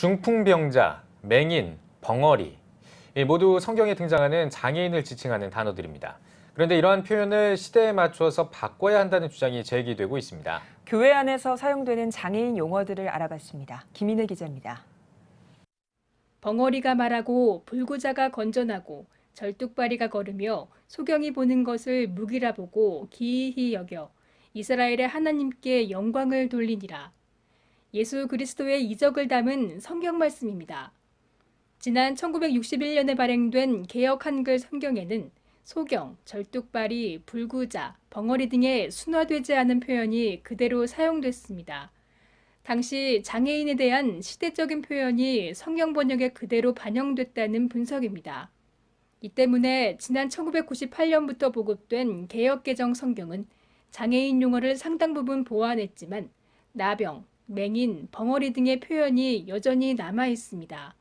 중풍병자, 맹인, 벙어리 이 모두 성경에 등장하는 장애인을 지칭하는 단어들입니다. 그런데 이러한 표현을 시대에 맞추어서 바꿔야 한다는 주장이 제기되고 있습니다. 교회 안에서 사용되는 장애인 용어들을 알아봤습니다. 김인혜 기자입니다. 벙어리가 말하고 불구자가 건전하고 절뚝발이가 걸으며 소경이 보는 것을 무기라 보고 기이히 여겨 이스라엘의 하나님께 영광을 돌리니라. 예수 그리스도의 이적을 담은 성경 말씀입니다. 지난 1961년에 발행된 개역 한글 성경에는 소경, 절뚝발이, 불구자, 벙어리 등의 순화되지 않은 표현이 그대로 사용됐습니다. 당시 장애인에 대한 시대적인 표현이 성경 번역에 그대로 반영됐다는 분석입니다. 이 때문에 지난 1998년부터 보급된 개혁개정 성경은 장애인 용어를 상당 부분 보완했지만 나병, 맹인, 벙어리 등의 표현이 여전히 남아 있습니다.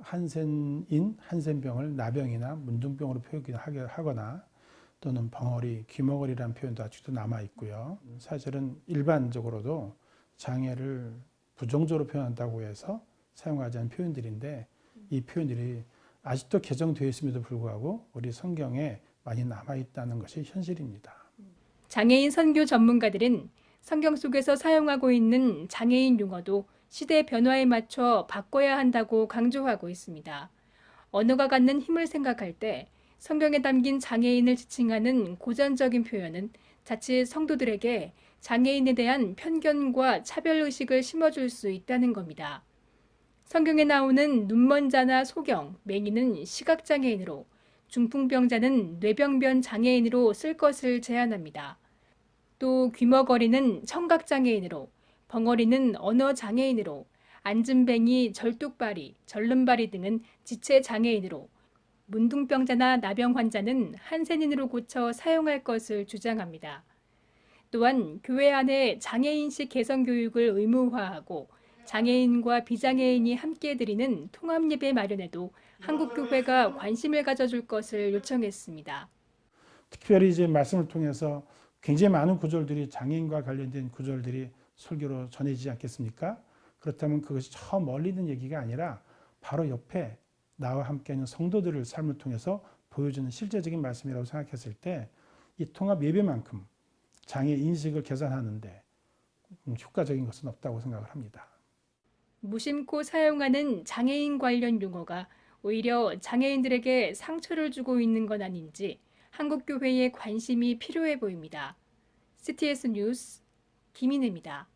한센인, 한센병을 나병이나 문둥병으로 표기하거나 또는 벙어리, 귀머거리라는 표현도 아직도 남아 있고요. 사실은 일반적으로도 장애를 부정적으로 표현한다고 해서 사용하지 않은 표현들인데 이 표현들이 아직도 개정되어 있음에도 불구하고 우리 성경에 많이 남아 있다는 것이 현실입니다. 장애인 선교 전문가들은 성경 속에서 사용하고 있는 장애인 용어도 시대 변화에 맞춰 바꿔야 한다고 강조하고 있습니다. 언어가 갖는 힘을 생각할 때 성경에 담긴 장애인을 지칭하는 고전적인 표현은 자칫 성도들에게 장애인에 대한 편견과 차별의식을 심어줄 수 있다는 겁니다. 성경에 나오는 눈먼 자나 소경, 맹인은 시각장애인으로 중풍병자는 뇌병변 장애인으로 쓸 것을 제안합니다. 또 귀머거리는 청각장애인으로, 벙어리는 언어장애인으로, 앉은뱅이, 절뚝발이, 절름발이 등은 지체장애인으로, 문둥병자나 나병 환자는 한센인으로 고쳐 사용할 것을 주장합니다. 또한 교회 안에 장애인식 개선 교육을 의무화하고 장애인과 비장애인이 함께 드리는 통합 예배 마련에도 한국교회가 관심을 가져줄 것을 요청했습니다. 특별히 이제 말씀을 통해서 굉장히 많은 구절들이 장애인과 관련된 구절들이 설교로 전해지지 않겠습니까? 그렇다면 그것이 저 멀리 있는 얘기가 아니라 바로 옆에 나와 함께하는 성도들을 삶을 통해서 보여주는 실제적인 말씀이라고 생각했을 때 이 통합 예배만큼 장애 인식을 개선하는데 효과적인 것은 없다고 생각을 합니다. 무심코 사용하는 장애인 관련 용어가 오히려 장애인들에게 상처를 주고 있는 건 아닌지 한국교회의 관심이 필요해 보입니다. CTS 뉴스 김인혜입니다.